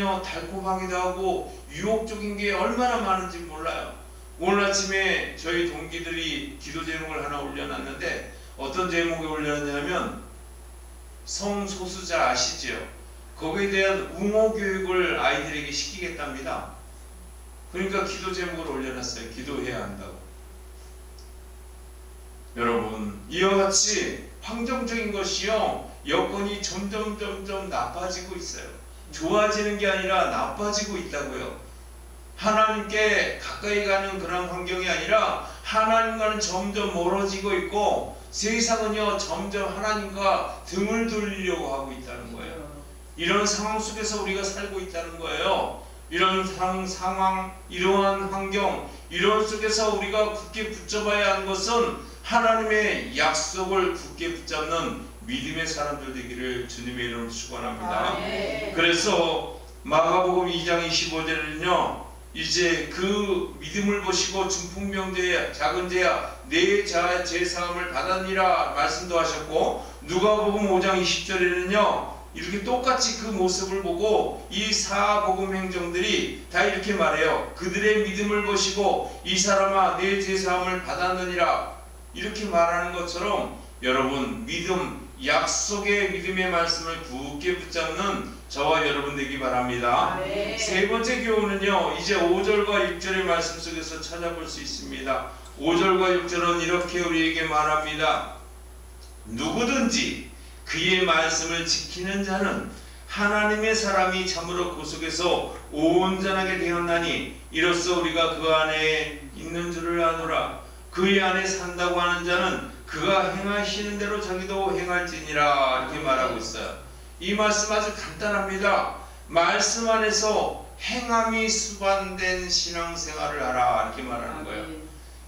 세상은요 달콤하기도 하고 유혹적인 게 얼마나 많은지 몰라요. 오늘 아침에 저희 동기들이 기도 제목을 하나 올려놨는데 어떤 제목에 올려놨냐면 성소수자 아시죠? 거기에 대한 웅호 교육을 아이들에게 시키겠답니다. 그러니까 기도 제목을 올려놨어요. 기도해야 한다고. 여러분 이와 같이 환경적인 것이요 여건이 점점 점점 나빠지고 있어요. 좋아지는 게 아니라 나빠지고 있다고요. 하나님께 가까이 가는 그런 환경이 아니라 하나님과는 점점 멀어지고 있고 세상은요 점점 하나님과 등을 돌리려고 하고 있다는 거예요. 이런 상황 속에서 우리가 살고 있다는 거예요. 이런 상, 상황, 이러한 환경, 이런 속에서 우리가 굳게 붙잡아야 하는 것은 하나님의 약속을 굳게 붙잡는 믿음의 사람들 되기를 주님의 이름으로 축원합니다. 아멘. 그래서 마가복음 2장 25절에는요. 이제 그 믿음을 보시고 중풍병자야 작은 자야 내 자 제사함을 받았니라 말씀도 하셨고 누가복음 5장 20절에는요. 이렇게 똑같이 그 모습을 보고 이 사복음 행정들이 다 이렇게 말해요. 그들의 믿음을 보시고 이 사람아 내 제사함을 받았느니라 이렇게 말하는 것처럼 여러분 믿음 약속의 믿음의 말씀을 굳게 붙잡는 저와 여러분 되기 바랍니다. 아멘. 세 번째 교훈은요, 이제 5절과 6절의 말씀 속에서 찾아볼 수 있습니다. 5절과 6절은 이렇게 우리에게 말합니다. 누구든지 그의 말씀을 지키는 자는 하나님의 사람이 참으로 그 속에서 온전하게 되었나니 이로써 우리가 그 안에 있는 줄을 아노라. 그의 안에 산다고 하는 자는 그가 행하시는 대로 자기도 행할지니라 이렇게 말하고 있어요. 이 말씀 아주 간단합니다. 말씀 안에서 행함이 수반된 신앙생활을 하라 이렇게 말하는 거예요.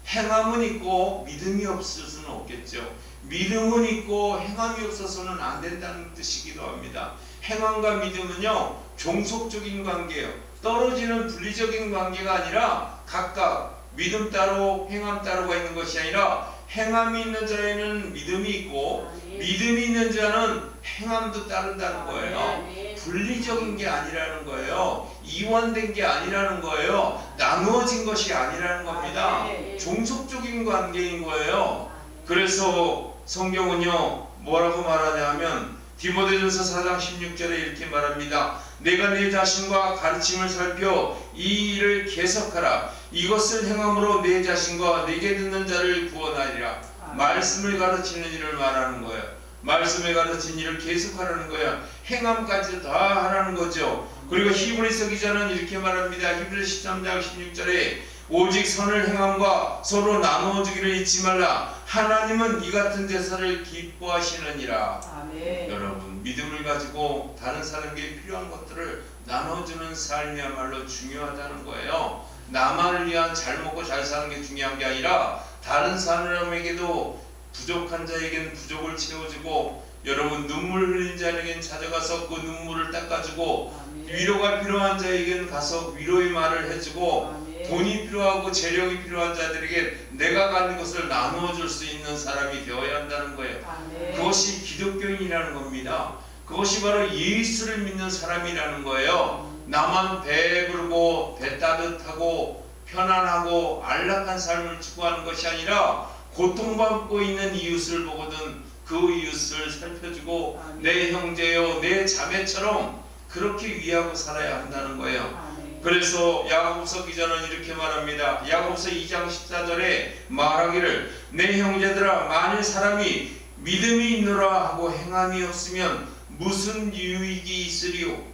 행함은 있고 믿음이 없을 수는 없겠죠. 믿음은 있고 행함이 없어서는 안 된다는 뜻이기도 합니다. 행함과 믿음은요 종속적인 관계예요. 떨어지는 분리적인 관계가 아니라 각각 믿음 따로 행함 따로가 있는 것이 아니라 행함이 있는 자에는 믿음이 있고 믿음이 있는 자는 행함도 따른다는 거예요. 아멘. 분리적인 게 아니라는 거예요. 이완된 게 아니라는 거예요. 나누어진 것이 아니라는 겁니다. 아멘. 종속적인 관계인 거예요. 그래서 성경은요 뭐라고 말하냐면 디모데전서 4장 16절에 이렇게 말합니다. 내가 내 자신과 가르침을 살펴 이 일을 계속하라. 이것을 행함으로 내 자신과 내게 듣는 자를 구원하리라. 말씀을 가르치는 일을 말하는 거예요. 말씀에 가르친 일을 계속하라는 거야. 행함까지 다 하라는 거죠. 그리고 히브리서 기자는 이렇게 말합니다. 히브리서 13장 16절에 오직 선을 행함과 서로 나누어 주기를 잊지 말라. 하나님은 이 같은 제사를 기뻐하시느니라. 아멘. 여러분 믿음을 가지고 다른 사람에게 필요한 것들을 나눠주는 삶이야말로 중요하다는 거예요. 나만을 위한 잘 먹고 잘 사는 게 중요한 게 아니라 다른 사람에게도 부족한 자에게는 부족을 채워주고 여러분 눈물 흘린 자에게는 찾아가서 그 눈물을 닦아주고 아멘. 위로가 필요한 자에게는 가서 위로의 말을 해주고 아멘. 돈이 필요하고 재력이 필요한 자들에게 내가 가는 것을 나누어 줄 수 있는 사람이 되어야 한다는 거예요. 아멘. 그것이 기독교인이라는 겁니다. 그것이 바로 예수를 믿는 사람이라는 거예요. 나만 배부르고 배 따뜻하고 편안하고 안락한 삶을 추구하는 것이 아니라 고통받고 있는 이웃을 보거든 그 이웃을 살펴주고 아멘. 내 형제요 내 자매처럼 그렇게 위하고 살아야 한다는 거예요. 아멘. 그래서 야고보서 기자는 이렇게 말합니다. 야고보서 2장 14절에 말하기를 내 형제들아 만일 사람이 믿음이 있노라 하고 행함이 없으면 무슨 유익이 있으리요?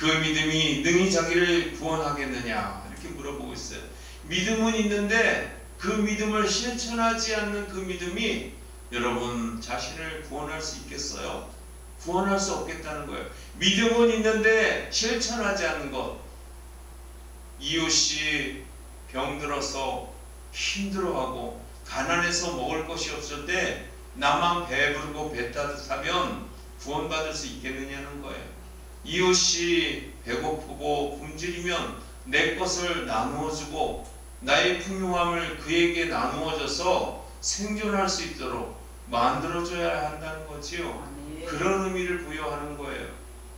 그 믿음이 능히 자기를 구원하겠느냐? 이렇게 물어보고 있어요. 믿음은 있는데 그 믿음을 실천하지 않는 그 믿음이 여러분 자신을 구원할 수 있겠어요? 구원할 수 없겠다는 거예요. 믿음은 있는데 실천하지 않는 것. 이웃이 병들어서 힘들어하고 가난해서 먹을 것이 없을 때 나만 배부르고 배 따뜻하면 구원받을 수 있겠느냐는 거예요. 이웃이 배고프고 굶주리면 내 것을 나누어 주고 나의 풍요함을 그에게 나누어 줘서 생존할 수 있도록 만들어 줘야 한다는 거지요. 아멘. 그런 의미를 부여하는 거예요.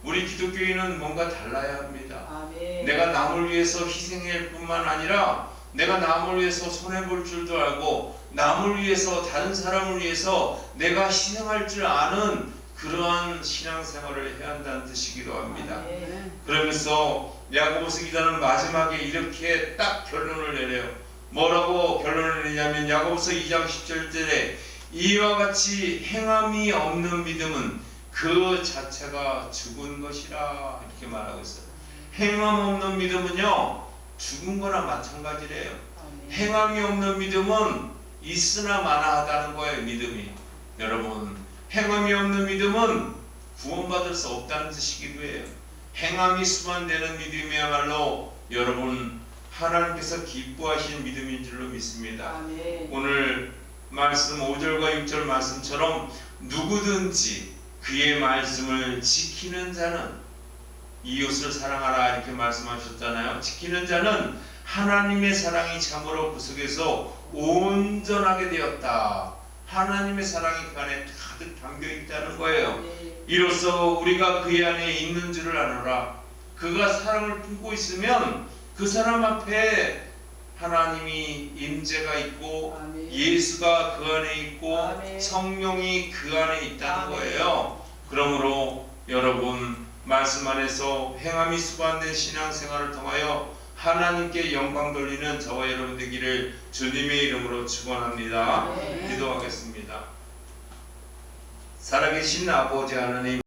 우리 기독교인은 뭔가 달라야 합니다. 아멘. 내가 남을 위해서 희생할 뿐만 아니라 내가 남을 위해서 손해 볼 줄도 알고 남을 위해서 다른 사람을 위해서 내가 희생할 줄 아는 그러한 신앙생활을 해야 한다는 뜻이기도 합니다. 아멘. 그러면서 야고보서 기자는 마지막에 이렇게 딱 결론을 내려요. 뭐라고 결론을 내냐면 야고보서 2장 17절에 이와 같이 행함이 없는 믿음은 그 자체가 죽은 것이라 이렇게 말하고 있어요. 행함 없는 믿음은요 죽은 거나 마찬가지래요. 아멘. 행함이 없는 믿음은 있으나 마나하다는 거예요. 믿음이 여러분 행함이 없는 믿음은 구원받을 수 없다는 뜻이기도 해요. 행함이 수반되는 믿음이야말로 여러분 하나님께서 기뻐하신 믿음인 줄로 믿습니다. 아멘. 오늘 말씀 5절과 6절 말씀처럼 누구든지 그의 말씀을 지키는 자는 이웃을 사랑하라 이렇게 말씀하셨잖아요. 지키는 자는 하나님의 사랑이 참으로 그 속에서 온전하게 되었다. 하나님의 사랑이 그 안에 가득 담겨 있다는 거예요. 아멘. 이로써 우리가 그의 안에 있는 줄을 아노라. 그가 사랑을 품고 있으면 그 사람 앞에 하나님이 임재가 있고 아멘. 예수가 그 안에 있고 아멘. 성령이 그 안에 있다는 아멘. 거예요. 그러므로 여러분 말씀 안에서 행함이 수반된 신앙생활을 통하여 하나님께 영광 돌리는 저와 여러분 되기를 주님의 이름으로 축원합니다. 아멘. 기도하겠습니다. 살아계신 아버지 하나님